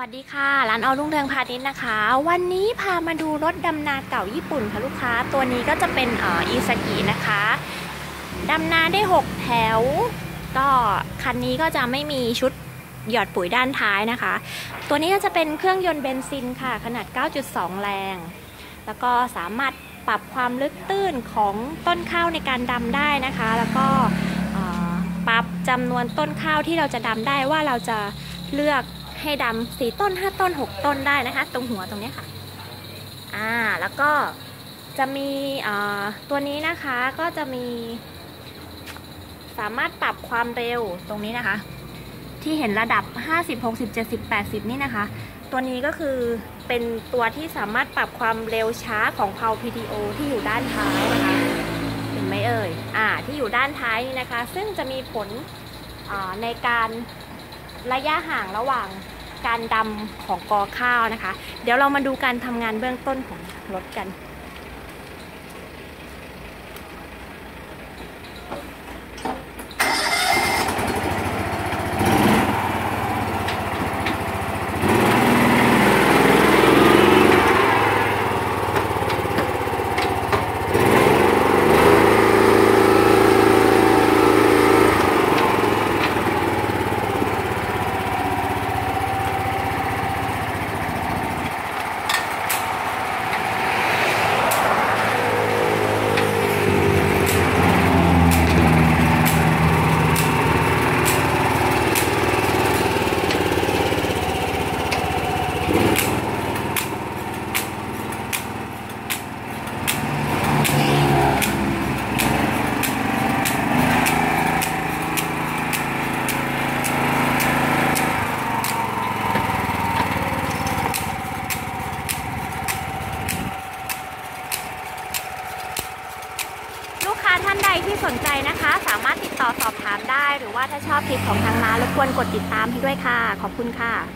วัสดีค่ะ ร้านเอารุ่งเรืองพาณิชย์นะคะ วันนี้พามาดูรถดำนาเก่าญี่ปุ่นค่ะลูกค้า ตัวนี้ก็จะเป็นเอ่ออีซากินะคะดำนาได้ 6 แถว ก็คันนี้ก็จะไม่มีชุดหยอดปุ๋ยด้านท้ายนะคะ ตัวนี้ก็จะเป็นเครื่องยนต์เบนซินค่ะ ขนาด 9.2 แรง แล้วก็สามารถปรับความลึกตื้นของต้นข้าวในการดำได้นะคะ แล้วก็ปรับจำนวนต้นข้าวที่เราจะดำได้ว่าเราจะเลือก ให้ดำสี่ต้นห้าต้นหกต้นได้นะคะ ตรงหัวตรงนี้ค่ะอ่าแล้วก็จะมีเอ่อตัวนี้นะคะก็จะมี สามารถปรับความเร็วตรงนี้นะคะ ที่เห็นระดับ 50 60 70 80 นี่นะคะ ตัวนี้ก็คือเป็นตัวที่สามารถปรับความเร็วช้าของเพา PTO ที่อยู่ด้านท้ายนะคะเห็นไหมเอ่ยอ่าที่อยู่ด้านท้ายนี่นะคะ ซึ่งจะมีผลในการระยะห่างระหว่าง การดำของกอข้าวนะคะ เดี๋ยวเรามาดูการทำงานเบื้องต้นของรถกัน ท่านใดที่สนใจนะคะ สามารถติดต่อสอบถามได้ หรือว่าถ้าชอบคลิปของทางร้านรบกวนกดติดตามให้ด้วยค่ะ ขอบคุณค่ะ